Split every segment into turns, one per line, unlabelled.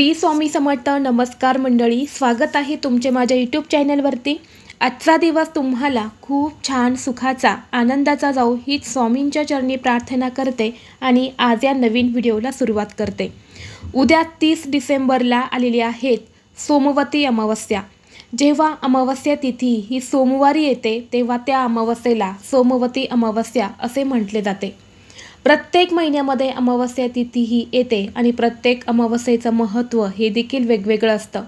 श्री स्वामी समर्थ नमस्कार मंडळी स्वागत आहे तुमचे माझ्या यूट्यूब चॅनलवरती आजचा दिवस तुम्हाला खूप छान सुखाचा आनंदाचा जाऊ हीच स्वामींच्या चरणी प्रार्थना करते आणि आज या नवीन व्हिडिओला सुरुवात करते. उद्या तीस डिसेंबरला आलेली आहेत सोमवती अमावस्या. जेव्हा अमावस्या तिथी ही सोमवारी येते तेव्हा त्या अमावस्येला सोमवती अमावस्या असे म्हटले जाते. प्रत्येक महिन्यामध्ये अमावस्या तिथी ही येते आणि प्रत्येक अमावस्येचं महत्त्व हे देखील वेगवेगळं असतं.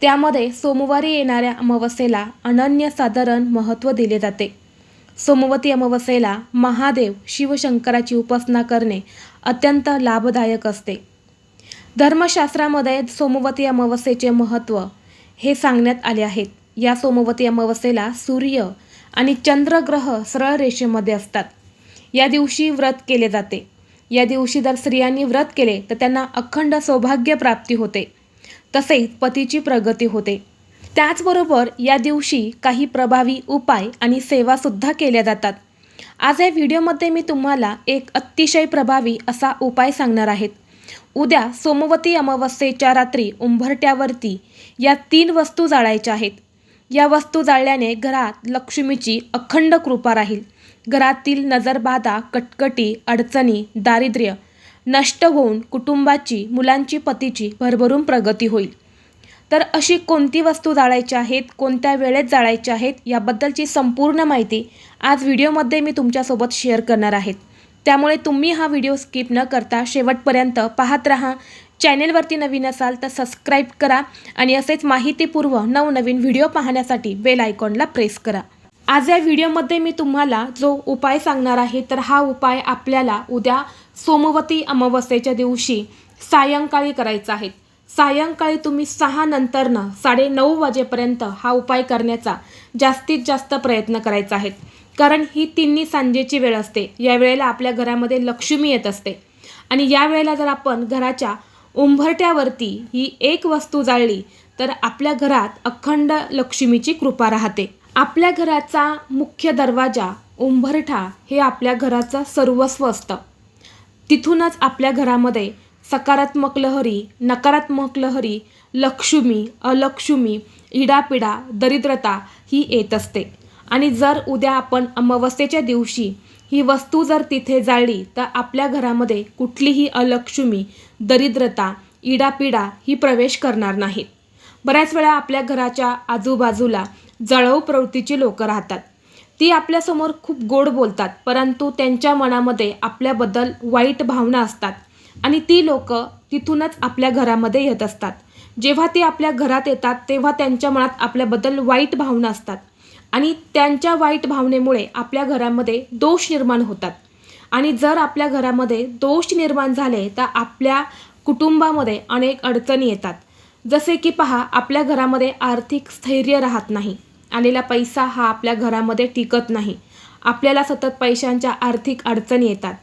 त्यामध्ये सोमवारी येणाऱ्या अमावस्येला अनन्यसाधारण महत्त्व दिले जाते. सोमवती अमावस्येला महादेव शिवशंकराची उपासना करणे अत्यंत लाभदायक असते. धर्मशास्त्रामध्ये सोमवती अमावस्येचे महत्त्व हे सांगण्यात आले आहेत. या सोमवती अमावस्येला सूर्य आणि चंद्रग्रह सरळ रेषेमध्ये असतात. या दिवशी व्रत केले जाते. या दिवशी जर स्त्रियांनी व्रत केले तर त्यांना अखंड सौभाग्य प्राप्ती होते. तसेच पतीची प्रगती होते. त्याचबरोबर या दिवशी काही प्रभावी उपाय आणि सेवासुद्धा केल्या जातात. आज या व्हिडिओमध्ये मी तुम्हाला एक अतिशय प्रभावी असा उपाय सांगणार आहेत. उद्या सोमवती अमावस्येच्या रात्री उंबरट्यावरती या तीन वस्तू जाळायच्या आहेत. या वस्तू जाळल्याने घरात लक्ष्मीची अखंड कृपा राहील. घरातील नजरबाधा कटकटी अडचणी दारिद्र्य नष्ट होऊन कुटुंबाची मुलांची पतीची भरभरून प्रगती होईल. तर अशी कोणती वस्तू जाळायची आहेत कोणत्या वेळेत जाळायच्या आहेत याबद्दलची संपूर्ण माहिती आज व्हिडिओमध्ये मी तुमच्यासोबत शेअर करणार आहेत त्यामुळे तुम्ही हा व्हिडिओ स्किप न करता शेवटपर्यंत पाहत राहा. चॅनेलवरती नवीन असाल तर सबस्क्राईब करा आणि असेच माहितीपूर्व नवनवीन व्हिडिओ पाहण्यासाठी बेल आयकॉनला प्रेस करा. आज या व्हिडिओमध्ये मी तुम्हाला जो उपाय सांगणार आहे तर हा उपाय आपल्याला उद्या सोमवती अमावस्येच्या दिवशी सायंकाळी करायचा आहे. सायंकाळी तुम्ही सहा नंतरनं साडे नऊ वाजेपर्यंत हा उपाय करण्याचा जास्तीत जास्त प्रयत्न करायचा आहे. कारण ही तिन्ही सांजेची वेळ असते. या वेळेला आपल्या घरामध्ये लक्ष्मी येत असते. आणि या वेळेला जर आपण घराच्या उंबरट्यावरती ही एक वस्तू जाळली तर आपल्या घरात अखंड लक्ष्मीची कृपा राहते. आपल्या घराचा मुख्य दरवाजा उंबरठा हे आपल्या घराचं सर्वस्व असतं. तिथूनच आपल्या घरामध्ये सकारात्मक लहरी नकारात्मक लहरी लक्ष्मी अलक्ष्मी इडापिडा दरिद्रता ही येत असते. आणि जर उद्या आपण अमावस्येच्या दिवशी ही वस्तू जर तिथे जाळली तर आपल्या घरामध्ये कुठलीही अलक्ष्मी दरिद्रता इडापिडा ही प्रवेश करणार नाहीत. बऱ्याच वेळा आपल्या घराच्या आजूबाजूला जळव प्रवृत्तीची लोकं राहतात. ती आपल्यासमोर खूप गोड बोलतात परंतु त्यांच्या मनामध्ये आपल्याबद्दल वाईट भावना असतात आणि ती लोक तिथूनच आपल्या घरामध्ये येत असतात. जेव्हा ती आपल्या घरात येतात तेव्हा त्यांच्या मनात आपल्याबद्दल वाईट भावना असतात आणि त्यांच्या वाईट भावनेमुळे आपल्या घरामध्ये दोष निर्माण होतात. आणि जर आपल्या घरामध्ये दोष निर्माण झाले तर आपल्या कुटुंबामध्ये अनेक अडचणी येतात. जसे की पहा आपल्या घरामध्ये आर्थिक स्थैर्य राहत नाही. आलेला पैसा हा आपल्या घरामध्ये टिकत नाही. आपल्याला सतत पैशांच्या आर्थिक अडचणी येतात.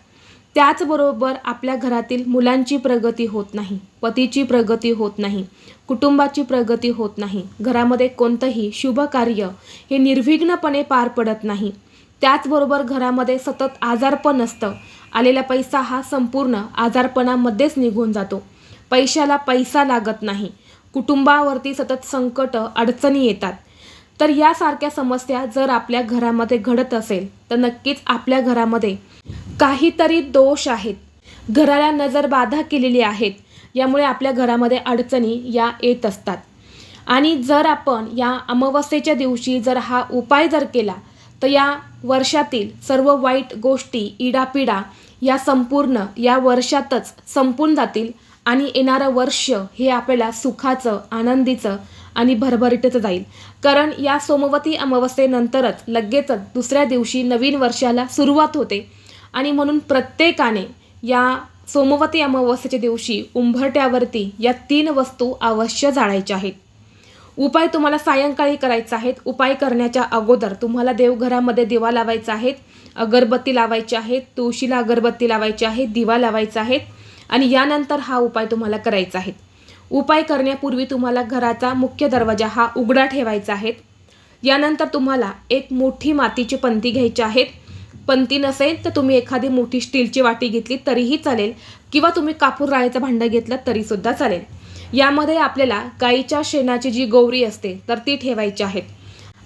त्याचबरोबर आपल्या घरातील मुलांची प्रगती होत नाही पतीची प्रगती होत नाही कुटुंबाची प्रगती होत नाही घरामध्ये कोणतंही शुभ कार्य हे निर्विघ्नपणे पार पडत नाही. त्याचबरोबर घरामध्ये सतत आजारपण असतं आलेला पैसा हा संपूर्ण आजारपणामध्येच निघून जातो. पैशाला पैसा लागत नाही. कुटुंबावरती सतत संकट अडचणी येतात. तर यासारख्या समस्या जर आपल्या घरामध्ये घडत असेल तर नक्कीच आपल्या घरामध्ये काहीतरी दोष आहेत. घराला नजरबाधा केलेली आहेत यामुळे आपल्या घरामध्ये अडचणी या येत असतात. आणि जर आपण या अमावस्येच्या दिवशी जर हा उपाय जर केला तर या वर्षातील सर्व वाईट गोष्टी इडापिडा या संपूर्ण या वर्षातच संपून जातील आणि येणारं वर्ष हे आपल्याला सुखाचं आनंदीचं आणि भरभरीतच जाईल. कारण या सोमवती अमावस्येनंतरच लगेचच दुसऱ्या दिवशी नवीन वर्षाला सुरुवात होते. आणि म्हणून प्रत्येकाने या सोमवती अमावस्येच्या दिवशी उंबरट्यावरती या तीन वस्तू अवश्य जाळायच्या आहेत. उपाय तुम्हाला सायंकाळी करायचा आहेत. उपाय करण्याच्या अगोदर तुम्हाला देवघरामध्ये दिवा लावायचा आहेत अगरबत्ती लावायची आहे. तुळशीला अगरबत्ती लावायची आहे. दिवा लावायचा आहे. आणि यानंतर हा उपाय तुम्हाला करायचा आहे. उपाय करण्यापूर्वी तुम्हाला घराचा मुख्य दरवाजा हा उघडा ठेवायचा आहे. यानंतर तुम्हाला एक मोठी मातीची पंती घ्यायची आहेत पंती नसेल तर तुम्ही एखादी मोठी स्टीलची वाटी घेतली तरीही चालेल किंवा तुम्ही कापूर राळेचं भांडं घेतलं तरीसुद्धा चालेल. यामध्ये आपल्याला गाईच्या शेणाची जी गौरी असते तर ती ठेवायची आहेत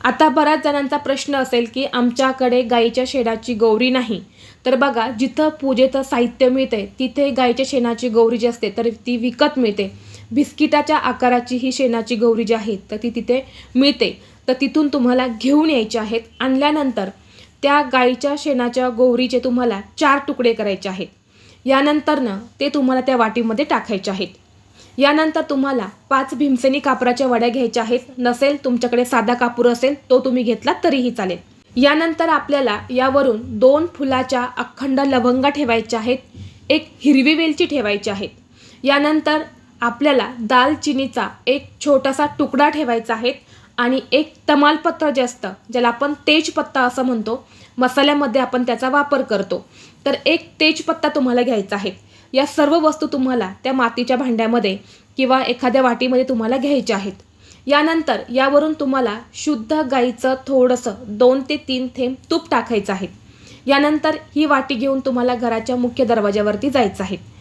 आता बऱ्याच जणांचा प्रश्न असेल की आमच्याकडे गाईच्या शेणाची गौरी नाही. तर बघा जिथं पूजेचं साहित्य मिळते तिथे गाईच्या शेणाची गौरी जी असते तर ती विकत मिळते. बिस्किटाच्या आकाराची ही शेणाची गौरी जी आहे तर ती तिथे मिळते. तर तिथून तुम्हाला घेऊन यायचे आहेत. आणल्यानंतर त्या गाईच्या शेणाच्या गौरीचे तुम्हाला चार तुकडे करायचे आहेत. यानंतरनं ते तुम्हाला त्या वाटीमध्ये टाकायचे आहेत. यानंतर तुम्हाला पाच भीमसेनी कापराच्या वड्या घ्यायच्या आहेत. नसेल तुमच्याकडे साधा कापूर असेल तो तुम्ही घेतला तरीही चालेल. यानंतर आपल्याला यावरून दोन फुलाच्या अखंड लवंगा ठेवायच्या आहेत. एक हिरवी वेलची ठेवायची आहेत. यानंतर आपल्याला दालचिनीचा एक छोटासा तुकडा ठेवायचा आहे आणि एक तमालपत्र जे असतं ज्याला आपण तेजपत्ता असं म्हणतो मसाल्यामध्ये आपण त्याचा वापर करतो. तर एक तेजपत्ता तुम्हाला घ्यायचा आहे. या सर्व वस्तू तुम्हाला त्या मातीच्या भांड्यामध्ये किंवा एखाद्या वाटीमध्ये तुम्हाला घ्यायच्या आहेत. यानंतर यावरून तुम्हाला शुद्ध गाईचं थोडंसं दोन ते तीन थेंब तूप टाकायचं आहे. यानंतर ही वाटी घेऊन तुम्हाला घराच्या मुख्य दरवाज्यावरती जायचं आहे.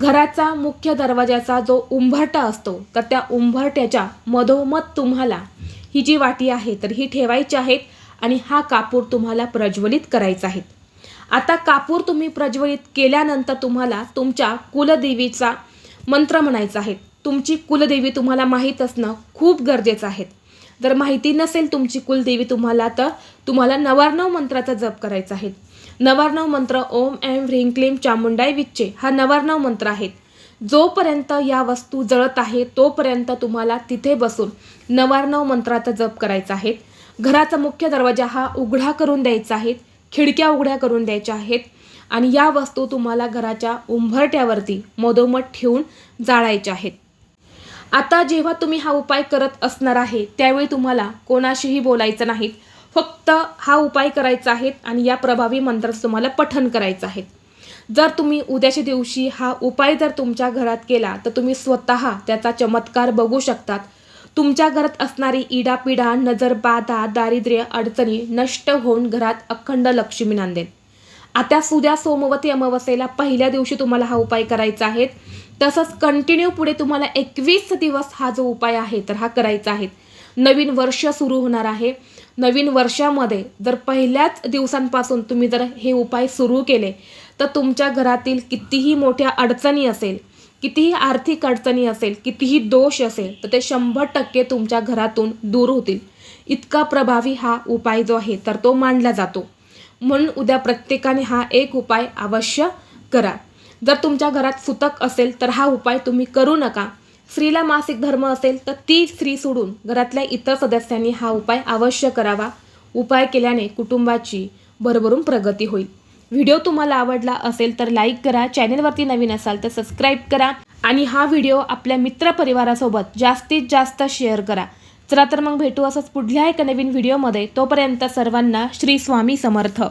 घराचा मुख्य दरवाजाचा जो उंभरटा असतो तर त्या उंभरट्याच्या मधोमध तुम्हाला ही जी वाटी आहे तर ही ठेवायची आहेत आणि हा कापूर तुम्हाला प्रज्वलित करायचा आहे. आता कापूर तुम्ही प्रज्वलित केल्यानंतर तुम्हाला तुमच्या कुलदेवीचा मंत्र म्हणायचा आहे. तुमची कुलदेवी तुम्हाला माहीत असणं खूप गरजेचं आहे. जर माहिती नसेल तुमची कुलदेवी तुम्हाला तर तुम्हाला नवार्णव मंत्राचा जप करायचा आहे. नवार्णव मंत्र ओम एम ह्रीं क्लीम चामुंडाय विच्चे हा नवार्णव मंत्र आहे. जोपर्यंत या वस्तू जळत आहे तोपर्यंत तुम्हाला तिथे बसून नवार्णव मंत्राचा जप करायचा आहे. घराचा मुख्य दरवाजा हा उघडा करून द्यायचा आहे खिडक्या उघड्या करून द्यायच्या आहेत आणि या वस्तू तुम्हाला घराच्या उंभरट्यावरती मधोमध ठेवून जाळायच्या आहेत. आता जेव्हा तुम्ही हा उपाय करत असणार आहे त्यावेळी तुम्हाला कोणाशीही बोलायचं नाहीत. फक्त हा उपाय करायचा आहे आणि या प्रभावी मंत्राचं तुम्हाला पठन करायचं आहे. जर तुम्ही उद्याच्या दिवशी हा उपाय जर तुमच्या घरात केला तर तुम्ही स्वतः त्याचा चमत्कार बघू शकतात. तुमच्या घरात असणारी इडापिडा नजर बाधा दारिद्र्य अडचणी नष्ट होऊन घरात अखंड लक्ष्मी नांदेल आता सुद्या सोमवती अमावस्येला पहिल्या दिवशी तुम्हाला हा उपाय करायचा आहे. तसंच कंटिन्यू पुढे तुम्हाला एकवीस दिवस हा जो उपाय आहे तर हा करायचा आहे. नवीन वर्ष सुरू होणार आहे. नवीन वर्षामध्ये जर पहिल्याच दिवसांपासून तुम्ही जर हे उपाय सुरू केले तर तुमच्या घरातील कितीही मोठ्या अडचणी असेल कितीही आर्थिक अडचणी असेल कितीही दोष असेल तर ते शंभर टक्के तुमच्या घरातून दूर होतील. इतका प्रभावी हा उपाय जो आहे तर तो मांडला जातो. म्हणून उद्या प्रत्येकाने हा एक उपाय अवश्य करा. जर तुमच्या घरात सुतक असेल तर हा उपाय तुम्ही करू नका. स्त्रीला मासिक धर्म असेल तर ती स्त्री सोडून घरातल्या इतर सदस्यांनी हा उपाय अवश्य करावा. उपाय केल्याने कुटुंबाची भरभरून प्रगती होईल. व्हिडिओ तुम्हाला आवडला असेल तर लाईक करा चॅनेलवरती नवीन असाल तर सबस्क्राईब करा आणि हा व्हिडिओ आपल्या मित्रपरिवारासोबत जास्तीत जास्त शेअर करा. चला तर मग भेटू असंच पुढल्या एका नवीन व्हिडिओमध्ये. तोपर्यंत सर्वांना श्री स्वामी समर्थ.